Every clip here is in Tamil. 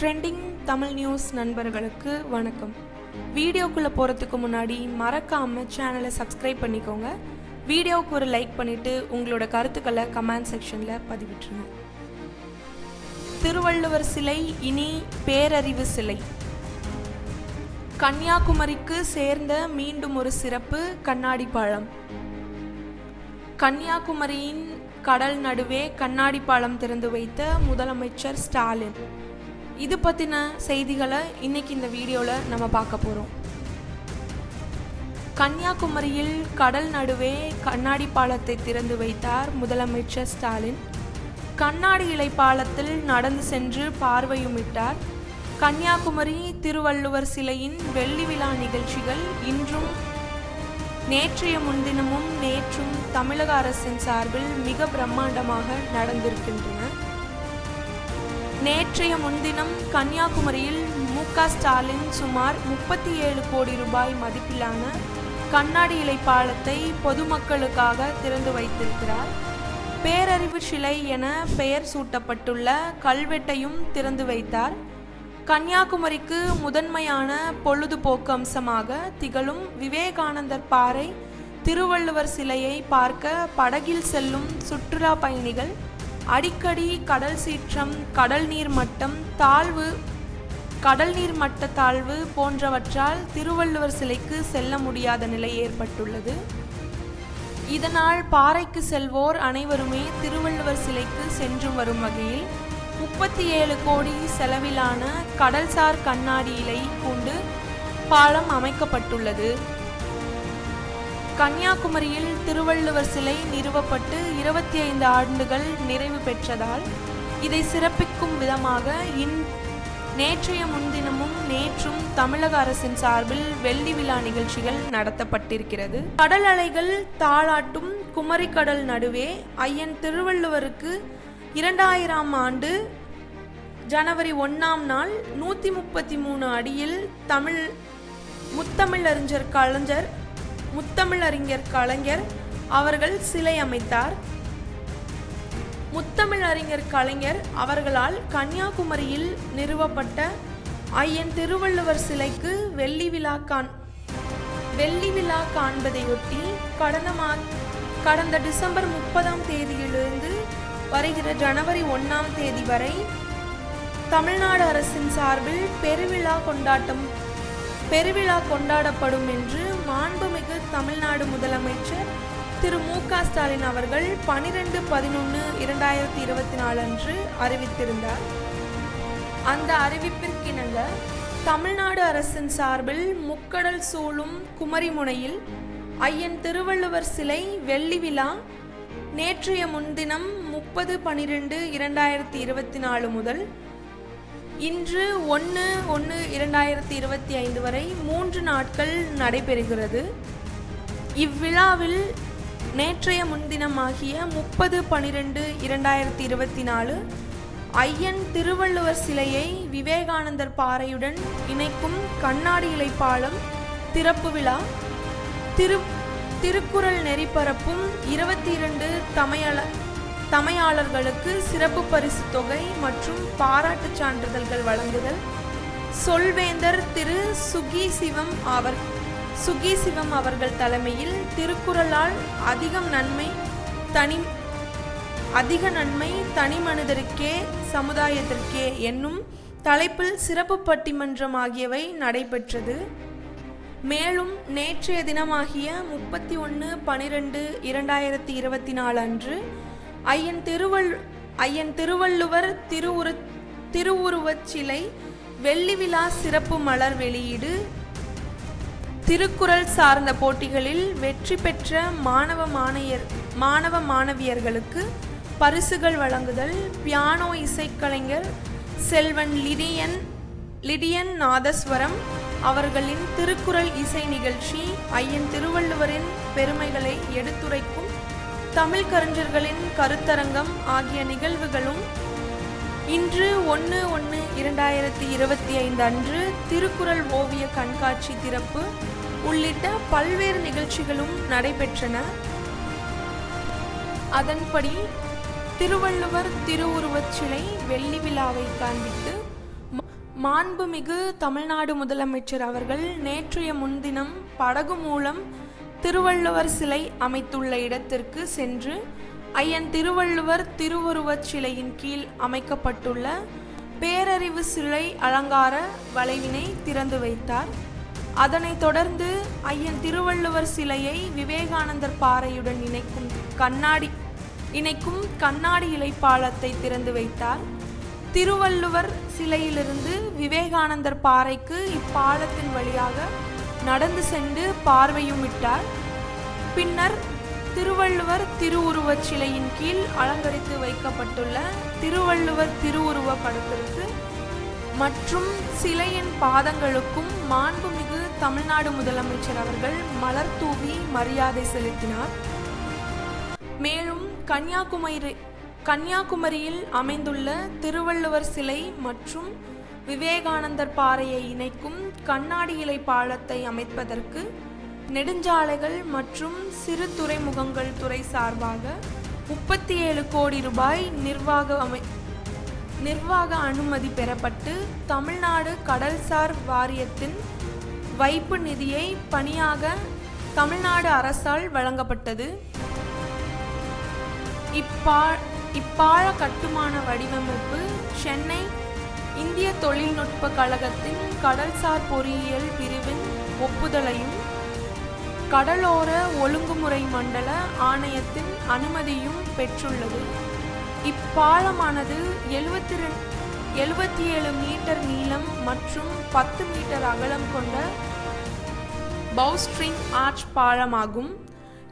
ட்ரெண்டிங் தமிழ் நியூஸ் நண்பர்களுக்கு வணக்கம். வீடியோக்குள்ளே போகிறதுக்கு முன்னாடி மறக்காமல் சேனலை சப்ஸ்கிரைப் பண்ணிக்கோங்க. வீடியோவுக்கு ஒரு லைக் பண்ணிவிட்டு உங்களோட கருத்துக்களை கமெண்ட் செக்ஷனில் பதிவிட்டுருங்க. திருவள்ளுவர் சிலை இனி பேரறிவு சிலை. கன்னியாகுமரிக்கு சேர்ந்த மீண்டும் ஒரு சிறப்பு கண்ணாடி பாலம். கன்னியாகுமரியின் கடல் நடுவே கண்ணாடி பாலம் திறந்து வைத்த முதலமைச்சர் ஸ்டாலின். இது பற்றின செய்திகளை இன்னைக்கு இந்த வீடியோவில் நம்ம பார்க்க போகிறோம் கன்னியாகுமரியில் கடல் நடுவே கண்ணாடி பாலத்தை திறந்து வைத்தார் முதலமைச்சர் ஸ்டாலின். கண்ணாடி இலை பாலத்தில் நடந்து சென்று பார்வையுமிட்டார். கன்னியாகுமரி திருவள்ளுவர் சிலையின் வெள்ளி விழா நிகழ்ச்சிகள் இன்றும் நேற்றைய முன்தினமும் நேற்றும் தமிழக அரசின் சார்பில் மிக பிரம்மாண்டமாக நடந்திருக்கின்றன. நேற்றைய முன்தினம் கன்னியாகுமரியில் மு க ஸ்டாலின் சுமார் முப்பத்தி ஏழு கோடி ரூபாய் மதிப்பிலான கண்ணாடி இலை பாலத்தை பொதுமக்களுக்காக திறந்து வைத்திருக்கிறார். பேரறிவு சிலை என பெயர் சூட்டப்பட்டுள்ள கல்வெட்டையும் திறந்து வைத்தார். கன்னியாகுமரிக்கு முதன்மையான பொழுதுபோக்கு அம்சமாக திகழும் விவேகானந்தர் பாறை திருவள்ளுவர் சிலையை பார்க்க படகில் செல்லும் சுற்றுலா பயணிகள் அடிக்கடி கடல் சீற்றம் கடல் நீர் மட்டம் தாழ்வு கடல் நீர் மட்ட தாழ்வு போன்றவற்றால் திருவள்ளுவர் சிலைக்கு செல்ல முடியாத நிலை ஏற்பட்டுள்ளது. இதனால் பாறைக்கு செல்வோர் அனைவருமே திருவள்ளுவர் சிலைக்கு சென்று வரும் வகையில் முப்பத்தி ஏழு கோடி செலவிலான கடல்சார் கண்ணாடி இலை கொண்டு பாலம் அமைக்கப்பட்டுள்ளது. கன்னியாகுமரியில் திருவள்ளுவர் சிலை நிறுவப்பட்டு இருபத்தி ஐந்து ஆண்டுகள் நிறைவு பெற்றதால் இதை சிறப்பிக்கும் விதமாக இன் நேற்றைய முன்தினமும் நேற்றும் தமிழக அரசின் சார்பில் வெள்ளி விழா நிகழ்ச்சிகள் நடத்தப்பட்டிருக்கிறது. கடல் அலைகள் தாளாட்டும் குமரிக்கடல் நடுவே ஐயன் திருவள்ளுவருக்கு இரண்டாயிரம் ஆண்டு ஜனவரி ஒன்றாம் நாள் நூற்றி முப்பத்தி மூணு அடியில் தமிழ் முத்தமிழறிஞர் கலைஞர் முத்தமிழறிஞர் கலைஞர் அவர்கள் சிலை அமைத்தார். முத்தமிழறிஞர் கலைஞர் அவர்களால் கன்னியாகுமரியில் நிறுவப்பட்ட ஐயன் திருவள்ளுவர் சிலைக்கு வெள்ளி விழா காண் வெள்ளி விழா காண்பதையொட்டி கடந்த மா கடந்த டிசம்பர் முப்பதாம் தேதியிலிருந்து வருகிற ஜனவரி ஒன்றாம் தேதி வரை தமிழ்நாடு அரசின் சார்பில் பெருவிழா கொண்டாட்டம் பெருவிழா கொண்டாடப்படும் என்று மாண்புமிகு தமிழ்நாடு முதலமைச்சர் திரு மு க ஸ்டாலின் அவர்கள் பனிரெண்டு பதினொன்று இரண்டாயிரத்தி இருபத்தி நாலு அன்று அறிவித்திருந்தார். அந்த அறிவிப்பிற்கிணங்க தமிழ்நாடு அரசின் சார்பில் முக்கடல் சூழும் குமரிமுனையில் ஐயன் திருவள்ளுவர் சிலை வெள்ளி விழா நேற்றைய முன்தினம் முப்பது பனிரெண்டு இரண்டாயிரத்தி இருபத்தி நாலு முதல் இன்று ஒன்று ஒன்று இரண்டாயிரத்தி இருபத்தி ஐந்து வரை மூன்று நாட்கள் நடைபெறுகிறது. இவ்விழாவில் நேற்றைய முன்தினமாகிய முப்பது பனிரெண்டு இரண்டாயிரத்தி இருபத்தி நாலு ஐயன் திருவள்ளுவர் சிலையை விவேகானந்தர் பாறையுடன் இணைக்கும் கண்ணாடி இலை பாலம் திறப்பு விழா திரு திருக்குறள் நெறிப்பரப்பும் இருபத்தி இரண்டு தமையள தமையாளர்களுக்கு சிறப்பு பரிசு தொகை மற்றும் பாராட்டுச் சான்றிதழ்கள் வழங்குதல். சொல்வேந்தர் திரு சுகி சிவம் அவர் சுகி சிவம் அவர்கள் தலைமையில் திருக்குறளால் அதிகம் நன்மை தனி அதிக நன்மை தனி மனிதருக்கே சமுதாயத்திற்கே என்னும் தலைப்பில் சிறப்பு பட்டிமன்றம் ஆகியவை நடைபெற்றது. மேலும் நேற்றைய தினமாகிய முப்பத்தி ஒன்று பனிரெண்டு இரண்டாயிரத்தி இருபத்தி நாலு அன்று ஐயன் திருவள் ஐயன் திருவள்ளுவர் திருவுரு திருவுருவச் சிலை வெள்ளி விழா சிறப்பு மலர் வெளியீடு திருக்குறள் சார்ந்த போட்டிகளில் வெற்றி பெற்ற மாணவ மாணவியர் மாணவ மாணவியர்களுக்கு பரிசுகள் வழங்குதல் பியானோ இசைக்கலைஞர் செல்வன் லிடியன் லிடியன் நாதஸ்வரம் அவர்களின் திருக்குறள் இசை நிகழ்ச்சி ஐயன் திருவள்ளுவரின் பெருமைகளை எடுத்துரைக்கும் தமிழ் கறிஞர்களின் கருத்தரங்கம் ஆகிய நிகழ்வுகளும் இன்று ஒன்று ஒன்று இரண்டாயிரத்தி இருபத்தி ஐந்து அன்று திருக்குறள் ஓவிய கண்காட்சி திறப்பு உள்ளிட்ட பல்வேறு நிகழ்ச்சிகளும் நடைபெற்றன. அதன்படி திருவள்ளுவர் திருவுருவச் சிலை வெள்ளி விழாவை காண்பித்து மாண்புமிகு தமிழ்நாடு முதலமைச்சர் அவர்கள் நேற்றைய முன்தினம் படகு மூலம் திருவள்ளுவர் சிலை அமைத்துள்ள இடத்திற்கு சென்று ஐயன் திருவள்ளுவர் திருவுருவச் சிலையின் கீழ் அமைக்கப்பட்டுள்ள பேரறிவு சிலை அலங்கார வளைவினை திறந்து வைத்தார். அதனைத் தொடர்ந்து ஐயன் திருவள்ளுவர் சிலையை விவேகானந்தர் பாறையுடன் இணைக்கும் கண்ணாடி இணைக்கும் கண்ணாடி இலைப்பாலத்தை திறந்து வைத்தார். திருவள்ளுவர் சிலையிலிருந்து விவேகானந்தர் பாறைக்கு இப்பாலத்தின் வழியாக நடந்து சென்று பார்வையும் விட்டார். பின்னர் திருவள்ளுவர் திருவுருவச் சிலையின் கீழ் அலங்கரித்து வைக்கப்பட்டுள்ள திருவள்ளுவர் திருவுருவ படத்திற்கு மற்றும் சிலையின் பாதங்களுக்கும் மாண்புமிகு தமிழ்நாடு முதலமைச்சர் அவர்கள் மலர் தூவி மரியாதை செலுத்தினார். மேலும் கன்னியாகுமரி கன்னியாகுமரியில் அமைந்துள்ள திருவள்ளுவர் சிலை மற்றும் விவேகானந்தர் பாறையை இணைக்கும் கண்ணாடி இலை பாலத்தை அமைப்பதற்கு நெடுஞ்சாலைகள் மற்றும் சிறு துறைமுகங்கள் துறை சார்பாக முப்பத்தி ஏழு கோடி ரூபாய் நிர்வாக அமை நிர்வாக அனுமதி பெறப்பட்டு தமிழ்நாடு கடல்சார் வாரியத்தின் வைப்பு நிதியை பணியாக தமிழ்நாடு அரசால் வழங்கப்பட்டது. இப்பா இப்பாழ கட்டுமான வடிவமைப்பு சென்னை இந்திய தொழில்நுட்ப கழகத்தின் கடல்சார் பொறியியல் பிரிவின் ஒப்புதலையும் கடலோர ஒழுங்குமுறை மண்டல ஆணையத்தின் அனுமதியும் பெற்றுள்ளது. இப்பாலமானது எழுபத்தி எழுபத்தி ஏழு மீட்டர் நீளம் மற்றும் பத்து மீட்டர் அகலம் கொண்ட பவுஸ்ட்ரிங் ஆர்ச் பாலமாகும்.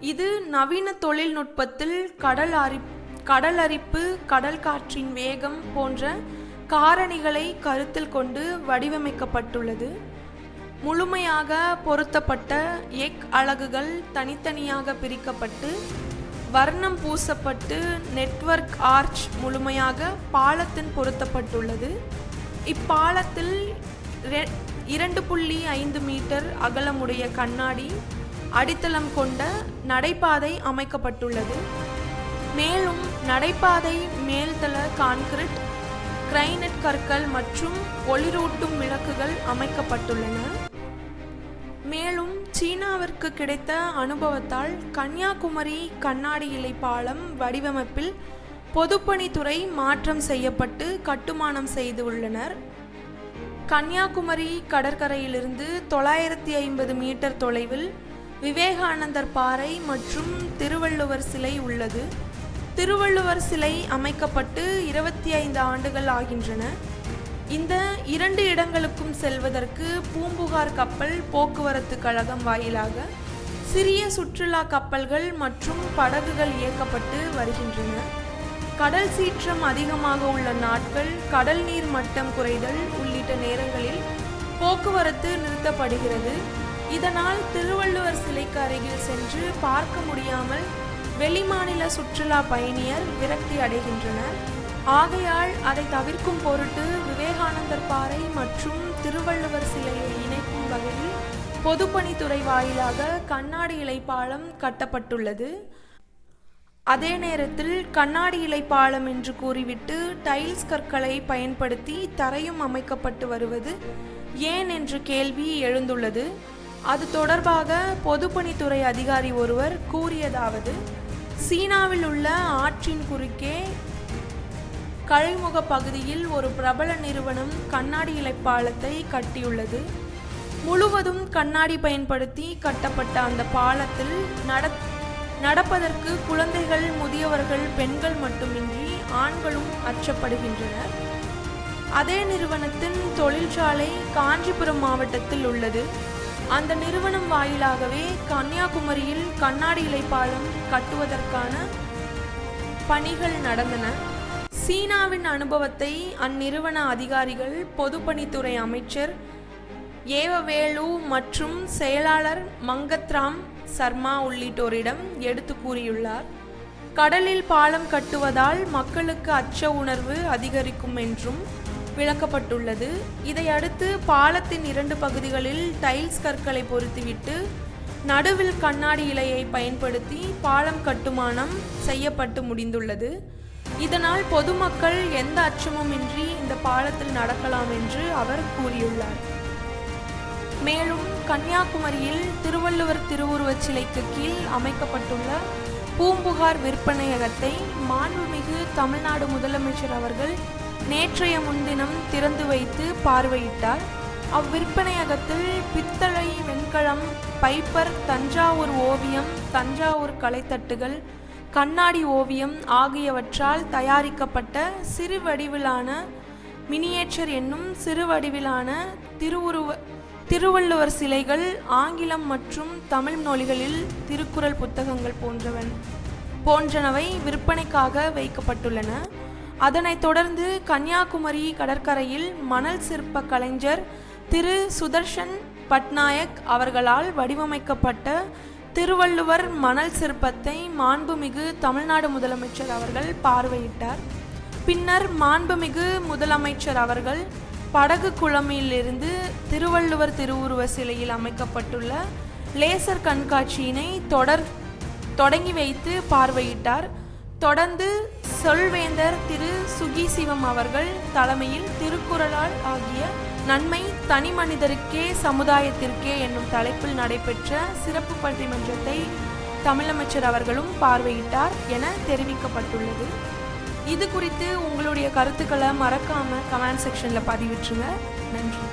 இது நவீன தொழில்நுட்பத்தில் கடல் அரி கடலரிப்பு கடல் காற்றின் வேகம் போன்ற காரணிகளை கருத்தில் கொண்டு வடிவமைக்கப்பட்டுள்ளது. முழுமையாக பொருத்தப்பட்ட எக் அலகுகள் தனித்தனியாக பிரிக்கப்பட்டு வர்ணம் பூசப்பட்டு நெட்வொர்க் ஆர்ச் முழுமையாக பாலத்தின் பொருத்தப்பட்டுள்ளது. இப்பாலத்தில் இரண்டு புள்ளி ஐந்து மீட்டர் அகலமுடைய கண்ணாடி அடித்தளம் கொண்ட நடைபாதை அமைக்கப்பட்டுள்ளது. மேலும் நடைபாதை மேல்தள கான்கிரீட் கிரைனட் கற்கள் மற்றும் ஒளிரூட்டும் விளக்குகள் அமைக்கப்பட்டுள்ளன. மேலும் சீனாவிற்கு கிடைத்த அனுபவத்தால் கன்னியாகுமரி கண்ணாடி இலை பாலம் வடிவமைப்பில் பொதுப்பணித்துறை மாற்றம் செய்யப்பட்டு கட்டுமானம் செய்துள்ளனர் கன்னியாகுமரி கடற்கரையிலிருந்து தொள்ளாயிரத்தி ஐம்பது மீட்டர் தொலைவில் விவேகானந்தர் பாறை மற்றும் திருவள்ளுவர் சிலை உள்ளது. திருவள்ளுவர் சிலை அமைக்கப்பட்டு இருபத்தி ஐந்து ஆண்டுகள் ஆகின்றன. இந்த இரண்டு இடங்களுக்கும் செல்வதற்கு பூம்புகார் கப்பல் போக்குவரத்து கழகம் வாயிலாக சிறிய சுற்றுலா கப்பல்கள் மற்றும் படகுகள் இயக்கப்பட்டு வருகின்றன. கடல் சீற்றம் அதிகமாக உள்ள நாட்கள் கடல் நீர் மட்டம் குறைதல் உள்ளிட்ட நேரங்களில் போக்குவரத்து நிறுத்தப்படுகிறது. இதனால் திருவள்ளுவர் சிலைக்கு அருகில் சென்று பார்க்க முடியாமல் வெளிமாநில சுற்றுலா பயணியர் விரக்தி அடைகின்றனர். ஆகையால் அதை தவிர்க்கும் பொருட்டு விவேகானந்தர் பாறை மற்றும் திருவள்ளுவர் சிலையை இணைக்கும் வகையில் பொதுப்பணித்துறை வாயிலாக கண்ணாடி இலைப்பாலம் கட்டப்பட்டுள்ளது. அதே நேரத்தில் கண்ணாடி இலைப்பாலம் என்று கூறிவிட்டு டைல்ஸ் கற்களை பயன்படுத்தி தரையும் அமைக்கப்பட்டு வருவது ஏன் என்ற கேள்வி எழுந்துள்ளது. அது தொடர்பாக பொதுப்பணித்துறை அதிகாரி ஒருவர் கூறியதாவது சீனாவில் உள்ள ஆற்றின் குறுக்கே கழிமுக பகுதியில் ஒரு பிரபல நிறுவனம் கண்ணாடி இலைப்பாலத்தை கட்டியுள்ளது. முழுவதும் கண்ணாடி பயன்படுத்தி கட்டப்பட்ட அந்த பாலத்தில் நட நடப்பதற்கு குழந்தைகள் முதியவர்கள் பெண்கள் மட்டுமின்றி ஆண்களும் அச்சப்படுகின்றனர். அதே நிறுவனத்தின் தொழிற்சாலை காஞ்சிபுரம் மாவட்டத்தில் உள்ளது. அந்த நிறுவனம் வாயிலாகவே கன்னியாகுமரியில் கண்ணாடி இலை பாலம் கட்டுவதற்கான பணிகள் நடந்தன. சீனாவின் அனுபவத்தை அந்நிறுவன அதிகாரிகள் பொதுப்பணித்துறை அமைச்சர் ஏவவேலு மற்றும் செயலாளர் மங்கத்ராம் சர்மா உள்ளிட்டோரிடம் எடுத்து கூறியுள்ளார். கடலில் பாலம் கட்டுவதால் மக்களுக்கு அச்ச உணர்வு அதிகரிக்கும் என்றும் விளக்கப்பட்டுள்ளது. இதையடுத்து பாலத்தின் இரண்டு பகுதிகளில் டைல்ஸ் கற்களை பொருத்திவிட்டு நடுவில் கண்ணாடி இலையை பயன்படுத்தி பாலம் கட்டுமானம் செய்யப்பட்டு முடிந்துள்ளது. இதனால் பொதுமக்கள் எந்த அச்சமுமின்றி இந்த பாலத்தில் நடக்கலாம் என்று அவர் கூறியுள்ளார். மேலும் கன்னியாகுமரியில் திருவள்ளுவர் திருவுருவச் சிலைக்கு கீழ் அமைக்கப்பட்டுள்ள பூம்புகார் விற்பனையகத்தை மாண்புமிகு தமிழ்நாடு முதலமைச்சர் அவர்கள் நேற்றைய முன்தினம் திறந்து வைத்து பார்வையிட்டார் அவ்விற்பனையகத்தில் பித்தளை வெண்கலம் பைப்பர் தஞ்சாவூர் ஓவியம் தஞ்சாவூர் கலைத்தட்டுகள் கண்ணாடி ஓவியம் ஆகியவற்றால் தயாரிக்கப்பட்ட சிறு வடிவிலான மினியேச்சர் என்னும் சிறு வடிவிலான திருவுருவ திருவள்ளுவர் சிலைகள் ஆங்கிலம் மற்றும் தமிழ் மொழிகளில் திருக்குறள் புத்தகங்கள் போன்றவன் போன்றனவை விற்பனைக்காக வைக்கப்பட்டுள்ளன. அதனைத் தொடர்ந்து கன்னியாகுமரி கடற்கரையில் மணல் சிற்ப கலைஞர் திரு சுதர்ஷன் பட்நாயக் அவர்களால் வடிவமைக்கப்பட்ட திருவள்ளுவர் மணல் சிற்பத்தை மாண்புமிகு தமிழ்நாடு முதலமைச்சர் அவர்கள் பார்வையிட்டார். பின்னர் மாண்புமிகு முதலமைச்சர் அவர்கள் படகு குளமிலிருந்து திருவள்ளுவர் திருவுருவ சிலையில் அமைக்கப்பட்டுள்ள லேசர் கண்காட்சியினை தொடர் தொடங்கி வைத்து பார்வையிட்டார். தொடர்ந்து சொல்வேந்தர் திரு சுகி சிவம் அவர்கள் தலைமையில் திருக்குறளால் ஆகிய நன்மை தனி மனிதருக்கே சமுதாயத்திற்கே என்னும் தலைப்பில் நடைபெற்ற சிறப்பு பட்டிமன்றத்தை தமிழமைச்சர் அவர்களும் பார்வையிட்டார் என தெரிவிக்கப்பட்டுள்ளது. இது குறித்து உங்களுடைய கருத்துக்களை மறக்காம கமெண்ட் செக்ஷன்ல பதிவிட்டுருங்க. நன்றி.